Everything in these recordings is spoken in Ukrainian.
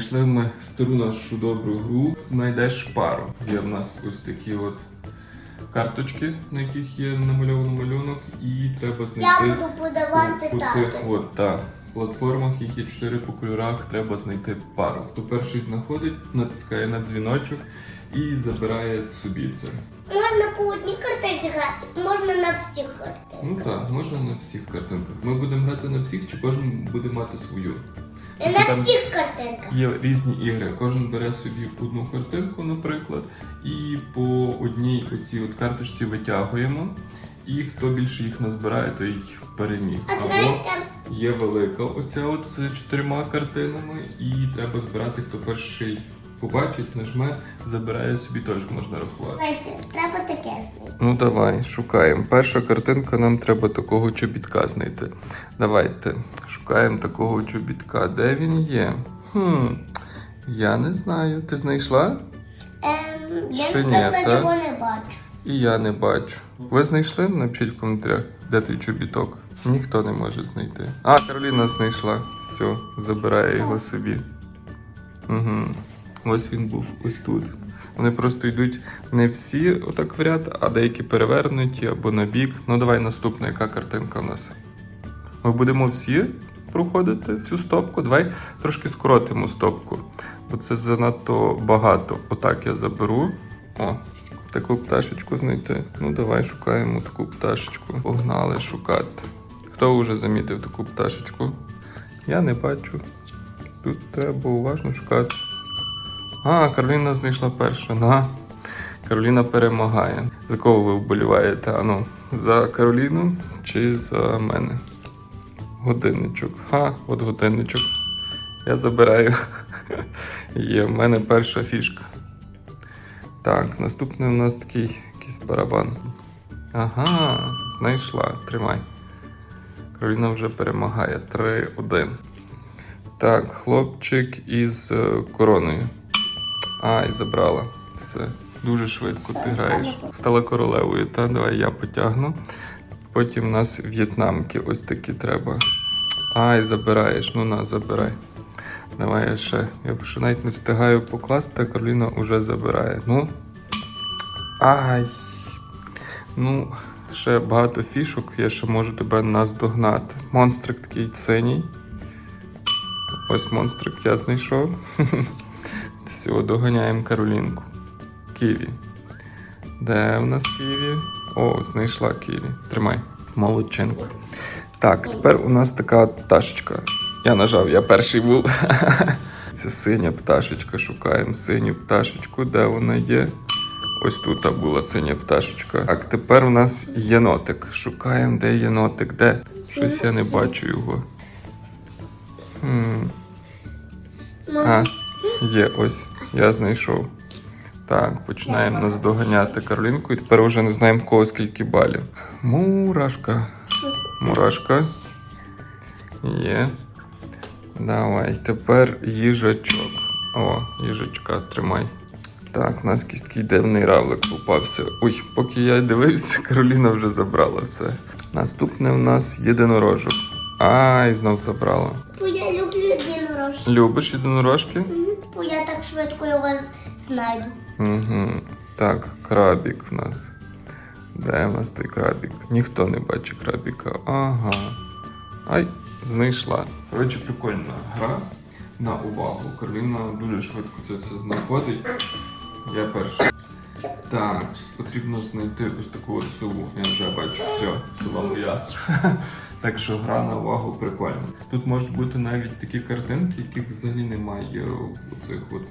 знайшли ми стару нашу добру гру. Знайдеш пару. Є в нас ось такі от карточки, на яких є намальований малюнок, і треба знайти Я буду подавати у цих тату. от та платформах, їх є чотири по кольорах, треба знайти пару. Хто перший знаходить, натискає на дзвіночок і забирає собі це. Можна по одній картинці грати, можна на всіх картинках. Ну так, можна на всіх картинках. Ми будемо грати на всіх, чи кожен буде мати свою. І на там- всіх картинках. Є різні ігри. Кожен бере собі одну картинку, наприклад, і по одній оцій от карточці витягуємо. І хто більше їх назбирає, той переміг. А знаєте, є велика оця от з чотирма картинами, і треба збирати, хто перший побачить, нажме, забирає собі теж можна рахувати. Леся, треба таке знайти. Ну давай, шукаємо. Перша картинка, нам треба такого чобітка знайти. Давайте шукаємо такого чобітка. Де він є? Хм, я не знаю. Ти знайшла? Ем, я, ні, та? його не бачу. І я не бачу. Ви знайшли? Напишіть в коментарях, де той чобіток. Ніхто не може знайти. А, Кароліна знайшла. Все, забирає його собі. Угу. Ось він був, ось тут. Вони просто йдуть не всі отак в ряд, а деякі перевернуті або на бік. Ну давай наступна, яка картинка в нас. Ми будемо всі проходити всю стопку. Давай трошки скоротимо стопку, бо це занадто багато. Отак я заберу. О, таку пташечку знайти. Ну давай шукаємо таку пташечку. Погнали шукати. Хто вже замітив таку пташечку? Я не бачу. Тут треба уважно шукати. А, Кароліна знайшла перша. На. Кароліна перемагає. За кого ви вболіваєте? Ану, за Кароліну чи за мене? Годинничок. Ха, от годинничок. Я забираю. Є в мене перша фішка. Так, наступний у нас такий якийсь барабан. Ага, знайшла. Тримай. Кароліна вже перемагає. 3-1. Так, хлопчик із е, короною. Ай, забрала. Все. Дуже швидко ти граєш. Стала королевою, та давай я потягну. Потім у нас в'єтнамки ось такі треба. Ай, забираєш. Ну на, забирай. Давай я ще. Я ще навіть не встигаю покласти, а Кароліна вже забирає. Ну. Ай. Ну, ще багато фішок, я ще можу тебе наздогнати. Монстрик такий синій. Ось монстрик я знайшов. Все, доганяємо Каролінку. Ківі. Де в нас Ківі? О, знайшла Ківі. Тримай. Молодчинка. Так, тепер у нас така пташечка. Я нажав, я перший був. Це синя пташечка. Шукаємо синю пташечку. Де вона є? Ось тут була синя пташечка. Так, тепер у нас єнотик. Шукаємо, де єнотик, де? Щось я не бачу його. Хм. А, є, ось, я знайшов. Так, починаємо наздоганяти Каролінку, і тепер вже не знаємо в кого скільки балів. Мурашка. Мурашка. Є. Давай, тепер їжачок. О, їжачка, тримай. Так, у нас якийсь такий дивний равлик попався. Ой, поки я дивився, Кароліна вже забрала все. Наступне у нас єдинорожок. Ай, знов забрала. бо я люблю єдинорожки. Любиш єдинорожки? Бо я так швидко його знайду. Угу. Так, крабік в нас. Де в нас той крабік? Ніхто не бачить крабіка. Ага. Ай, знайшла. Коротше, прикольна гра на увагу. Кароліна дуже швидко це все знаходить. Я перший. Так, потрібно знайти ось таку от сову. Я вже бачу. Все, сова моя. Так що гра на увагу прикольна. Тут можуть бути навіть такі картинки, яких взагалі немає в цих от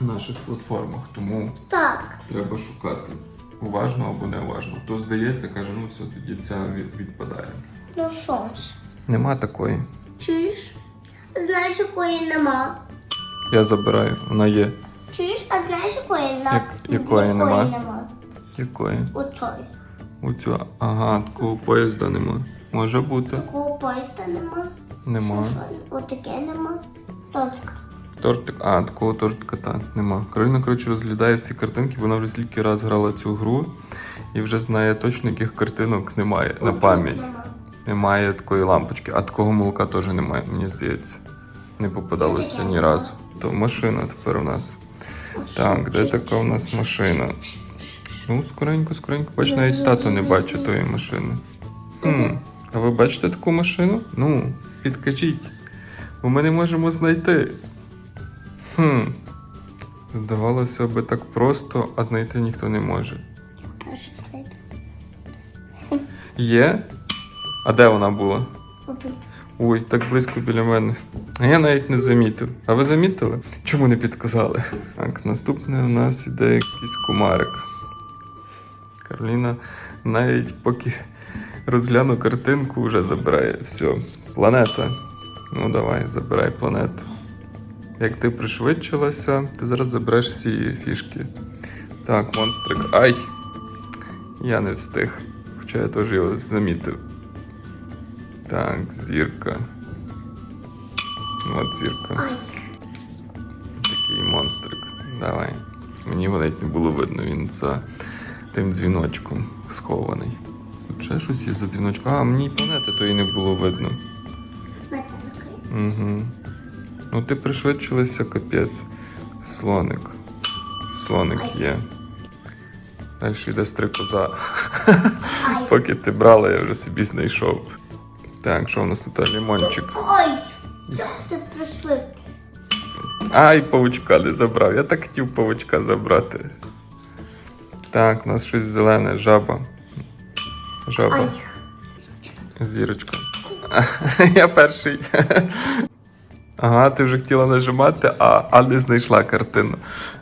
наших платформах. Тому Так. треба шукати уважно або неуважно. Хто здається, каже, ну все, тоді ця відпадає. Ну що ж, Нема такої. чуєш? Знаєш, якої нема. Я забираю, вона є. Чуєш, а знаєш, якої нема? Як- якої нема? нема? Якої? Оцої. Оцю. Ага, такого поїзда нема. Може бути. Такого поїзда нема. Нема. Що, що? Отаке нема. Тортик. Тортик, а, такого тортика та нема. Кароліна, коротше, розглядає всі картинки, вона вже стільки раз грала цю гру і вже знає точно, яких картинок немає на пам'ять. Немає такої лампочки, а такого молока теж немає, мені здається. Не попадалося ні разу. то машина тепер у нас. Так, де така у нас машина? Ну, скоренько, скоренько. Бач, навіть тато не бачить тої машини. Хм, а ви бачите таку машину? Ну, підкажіть. Бо ми не можемо знайти. Хм. Здавалося би так просто, а знайти ніхто не може. Перший слайд. Є? А де вона була? Отут. Ой, так близько біля мене. А я навіть не замітив. А ви замітили? Чому не підказали? Так, наступне у нас іде якийсь кумарик. Кароліна навіть поки розгляну картинку, вже забирає все. Планета. Ну давай, забирай планету. Як ти пришвидшилася, ти зараз забереш всі фішки. Так, монстрик. Ай! Я не встиг. Хоча я теж його замітив. Так, зірка. От зірка. Такий монстрик. Давай. Мені його навіть не було видно, він за тим дзвіночком схований. Тут ще щось є за дзвіночком. А, мені й планети тої не було видно. Угу. Ну ти пришвидшилася, капець. Слоник. Слоник є. Далі йде стрикоза. Поки ти брала, я вже собі знайшов. Так, що у нас тут лимончик? Ой. Ти прийшли? Ай, павучка не забрав. Я так хотів павучка забрати. Так, у нас щось зелене, жаба. Жаба. Ай. Зірочка. Я перший. Ага, ти вже хотіла нажимати, а, а не знайшла картину.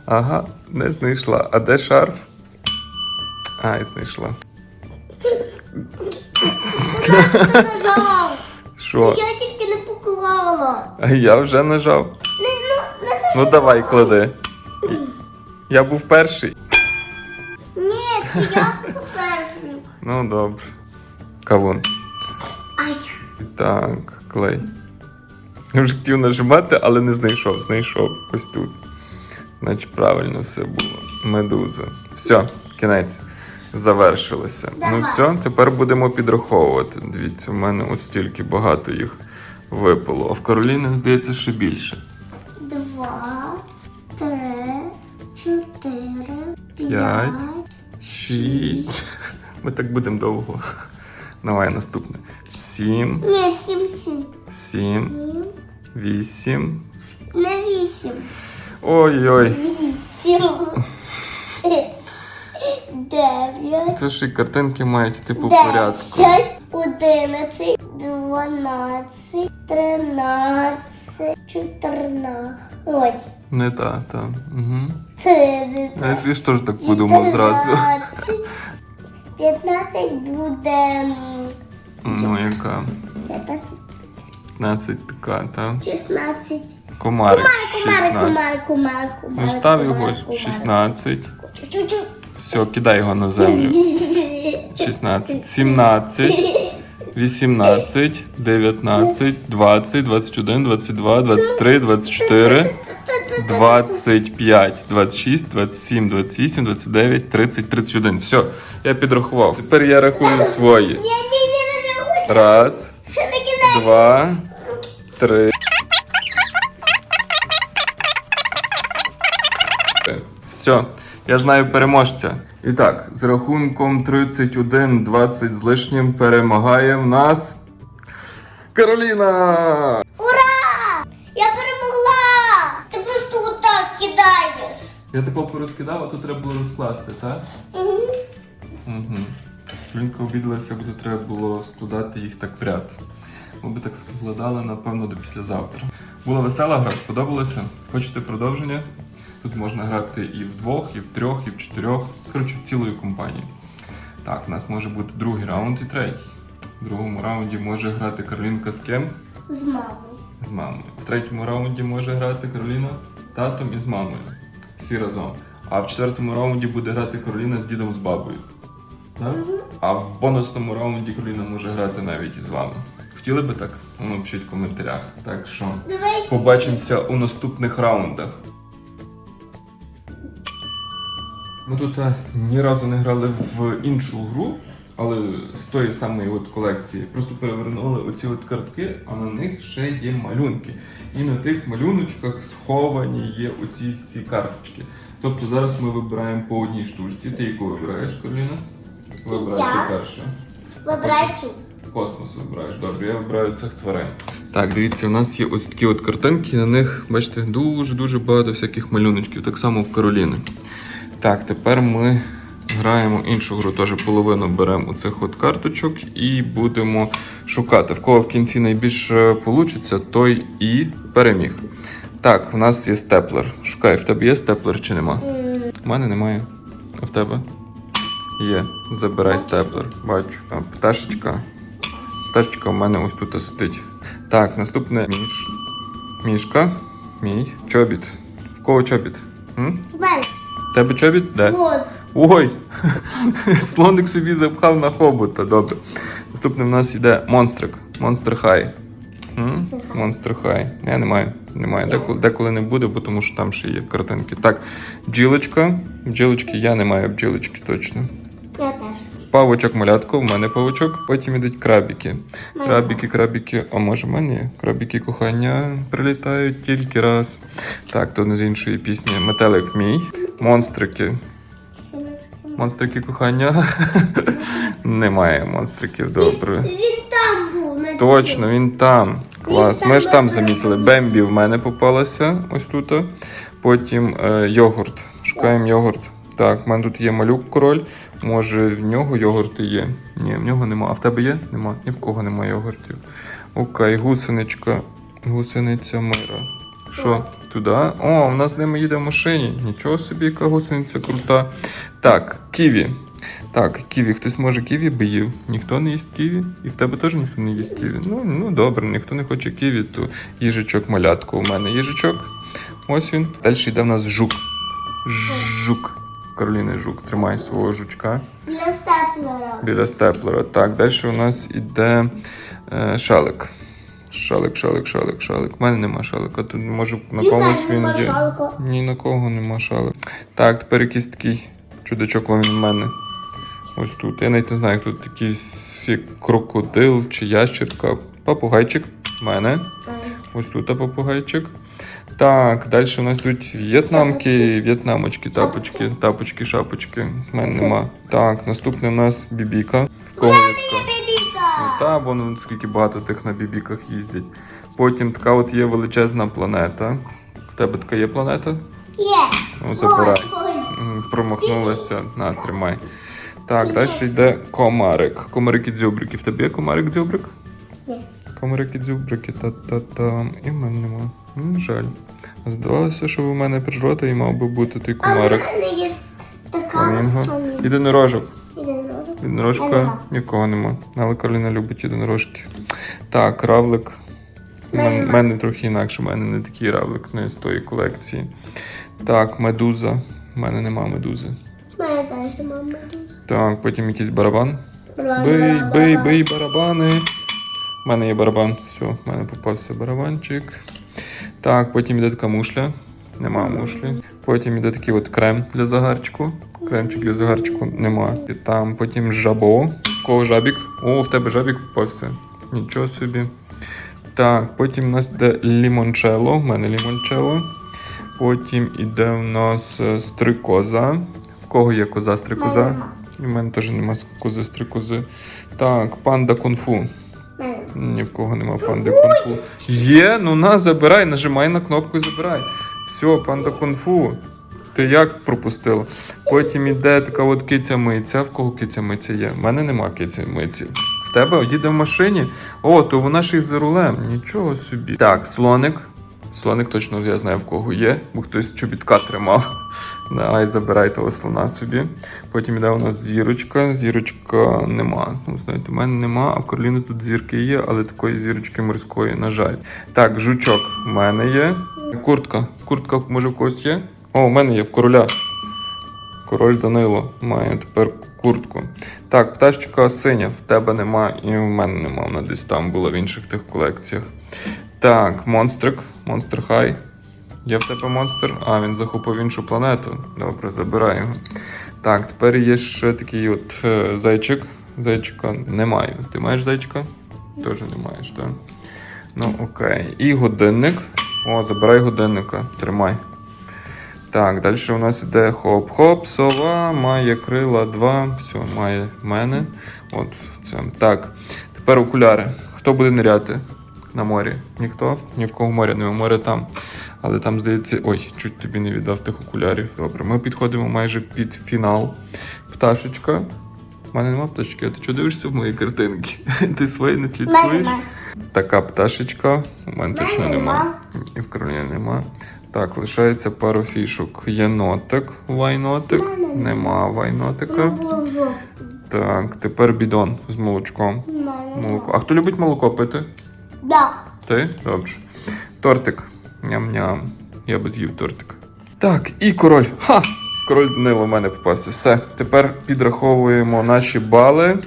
Ага, не знайшла. А де шарф? Ай, знайшла. Нажав. Що? Я тільки не поклала. А я вже нажав. Не, ну, не Ну давай, клади. Я був перший. Ні, це я був перший. Ну добре. Кавун. Ай. Так, клей. Я вже хотів нажимати, але не знайшов. Знайшов ось тут. Значить, правильно все було. Медуза. Все, кінець. Завершилося. Ну все, тепер будемо підраховувати. Дивіться, в мене ось стільки багато їх випало. А в Кароліни, здається, ще більше. Два, три, чотири, П'ять. п'ять. Шість. Ми так будемо довго. Давай наступне. Сім, Ні, сім, сім. сім, Сім. вісім. Не вісім. Ой-ой. Вісім. Дев'ять. Це ж і картинки мають йти по порядку. Десять, одинадцять, дванадцять, тринадцять, чотирнадцять. Ой, Не та, та. Угу. це Я ж теж так подумав зразу. 15 буде. Ну, яка? 15, 15 така, та? 16. Комарик. Комар, 16. комар, комар, комар. Ну став його комар, комар. 16. Все, кидай його на землю. 16, 17, 18, 19, 20, 21, 22, 23, 24, 25, 26, 27, 28, 29, 30, 31. Все, я підрахував. Тепер я рахую свої. Раз, два, три. Все, я знаю переможця. І так, з рахунком 31-20 з лишнім перемагає в нас Кароліна! Я тако порозкидав, а тут треба було розкласти, так? Мгм. Угу. Жінка обідалася, бо тут треба було складати їх так в ряд. Ми би так складали, напевно, до післязавтра. Була весела гра, сподобалося. Хочете продовження? Тут можна грати і в двох, і в трьох, і в чотирьох. Коротше, цілою компанією. Так, у нас може бути другий раунд і третій. В другому раунді може грати Каролінка з ким? З мамою. З мамою. В третьому раунді може грати Кароліна татом і з мамою. Всі разом. А в четвертому раунді буде грати Кароліна з дідом з бабою. Так? А в бонусному раунді Кароліна може грати навіть із вами. Хотіли би так? Ну, напишіть в коментарях. Так що Давай. побачимося у наступних раундах. Ми тут е, ні разу не грали в іншу гру, але з тої самої от колекції. Просто перевернули оці от картки, а на них ще є малюнки. І на тих малюночках сховані є оці всі карточки. Тобто зараз ми вибираємо по одній штучці. Ти яку вибираєш, Кароліна? Вибирай Я. ти перша. Вибирай цю. Космос вибираєш. Добре, я вибираю цих тварин. Так, дивіться, у нас є ось такі от картинки, на них, бачите, дуже-дуже багато всяких малюночків, так само в Кароліни. Так, тепер ми граємо іншу гру, теж половину беремо цих от карточок і будемо шукати. В кого в кінці найбільше вийде, той і переміг. Так, в нас є степлер. Шукай, в тебе є степлер чи нема? У мене немає. А в тебе? Є. Забирай степлер. Бачу. А, пташечка. Пташечка в мене ось тут сидить. Так, наступне міш. Мішка. Мій. Чобіт. В кого чобіт? М? В мене. В Тебе чобіт? Де? От. Ой! Слоник собі запхав на хобота. Добре. Наступне в нас йде монстрик. Монстр хай. Монстр хай. Я не маю. Немає. Деколи, деколи не буде, бо тому що там ще є картинки. Так, бджілочка. Бджілочки я не маю бджілочки точно. Я теж. Павочок малятко, в мене павочок, потім ідуть крабіки. Крабіки, крабіки, а може в мене є? Крабіки кохання прилітають тільки раз. Так, то не з іншої пісні. Метелик мій. Монстрики. Монстрики кохання. Немає монстриків, добре. Він там був. на Точно, він там. Клас. Ми ж там замітили. Бембі в мене попалася ось тут. Потім е, йогурт. Шукаємо йогурт. Так, в мене тут є малюк король. Може в нього йогурти є? Ні, в нього нема. А в тебе є? Нема. Ні в кого немає йогуртів. Окей, гусеничка. Гусениця мира. Що? Туди? О, в нас з ними їде в машині. Нічого собі, яка гусениця крута. Так, ківі. Так, ківі. Хтось може ківі би їв. Ніхто не їсть ківі. І в тебе теж ніхто не їсть ківі. Ну, ну добре, ніхто не хоче ківі, то їжачок малятко. У мене їжачок. Ось він. Далі йде в нас жук. Жук. Кароліна жук. Тримай свого жучка Для степлера. біля степлера. Так, далі у нас іде е, шалик. Шалик, шалик, шалик, шалик. У мене нема шалика. Тут може на комусь він є. Ні на кого нема шалик. Так, тепер якийсь такий чудачок він в мене. Ось тут. Я навіть не знаю, як тут якийсь крокодил чи ящерка. Папугайчик в мене. Ось тут папугайчик. Так, далі у нас тут в'єтнамки, в'єтнамочки, тапочки, тапочки, шапочки. В мене нема. Так, наступний у нас бібіка. В Бо ну, скільки багато тих на бібіках їздять. Потім така от є величезна планета. В тебе така є планета? Є. Ну, забирай. Промахнулася. На, тримай. Так, далі йде комарик. Комарики дзюбрики. В тебе є комарик дзюбрик? Ні. Комарики дзюбрики, та-та-там. І в мене нема. М, Жаль. Здавалося, що в мене природа і мав би бути той А в комарик. мене є така фламінго. Єдинорожок. Єдинорожка нікого нема. Але Кароліна любить єдинорожки. Так, равлик. У мене, мене трохи інакше, у мене не такий равлик, не з тої колекції. Так, медуза. У мене нема медузи. В мене теж нема медуз. Так, потім якийсь барабан. барабан бий, барабан. бий, бий, барабани. У мене є барабан. Все, в мене попався барабанчик. Так, потім йде така мушля. Нема мушлі. Потім йде такий от крем для загарчику. Кремчик для загарчику нема. І там потім жабо. Кого жабік? О, в тебе жабік попався. Нічого собі. Так, потім у нас йде лімончело. В мене лімончело. Потім іде у нас е, стрикоза. В кого є коза стрикоза? В мене теж нема кози стрикози. Так, панда кунг-фу. Ні в кого нема панди кунг-фу. Є, ну на, забирай, нажимай на кнопку і забирай. Все, панда кунг-фу. Ти як пропустила? Потім іде така от киця миця. В кого киця миця є? В мене нема киці миці. В тебе їде в машині. О, то вона ж із за рулем. Нічого собі. Так, слоник. Слоник точно я знаю в кого є, бо хтось чобітка тримав. Давай забирай того слона собі. Потім іде у нас зірочка. Зірочка нема. Ну, знаєте, у мене нема, а в Кароліни тут зірки є, але такої зірочки морської, на жаль. Так, жучок в мене є. Куртка. Куртка, може, в когось є? О, у мене є в короля. Король Данило має тепер куртку. Так, пташечка синя, в тебе нема і в мене нема. Вона десь там була в інших тих колекціях. Так, монстрик, монстр хай. Є в тебе монстр? А, він захопив іншу планету. Добре, забирай його. Так, тепер є ще такий от е, зайчик. Зайчика не маю. Ти маєш зайчика? Теж не маєш, так? Ну, окей. І годинник. О, забирай годинника. Тримай. Так, далі у нас іде хоп-хоп, сова, має крила 2. Все, має мене. От це. Так. Тепер окуляри. Хто буде ниряти на морі? Ніхто? Ні в кого моря немає, море там. Але там, здається, ой, чуть тобі не віддав тих окулярів. Добре, ми підходимо майже під фінал. Пташечка. У мене нема пташки, а ти чого дивишся в мої картинки? Ти свої не слідкуєш? нема. Така пташечка. У мене точно нема. І в Кароліні нема. Так, лишається пару фішок. Єнотик, вайнотик. Нема. Вайнотика. Так, тепер бідон з молочком. Молоко. А хто любить молоко пити? Да. Ти? Добре. Тортик. Ням-ням. Я би з'їв тортик. Так, і король. Ха! Король Данило в мене попався. Все. Тепер підраховуємо наші бали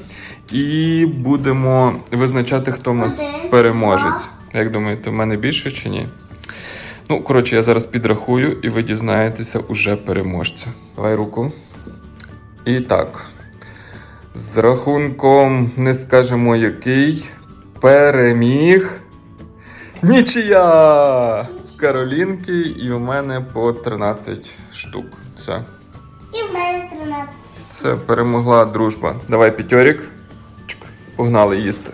і будемо визначати, хто в нас переможець. Як думаєте, в мене більше чи ні? Ну, коротше, я зараз підрахую, і ви дізнаєтеся уже переможця. Давай руку. І так. З рахунком не скажемо який. Переміг. Нічия! Каролінки, і у мене по 13 штук. Все. І в мене 13. Все, перемогла дружба. Давай п'ятьорік. Погнали їсти.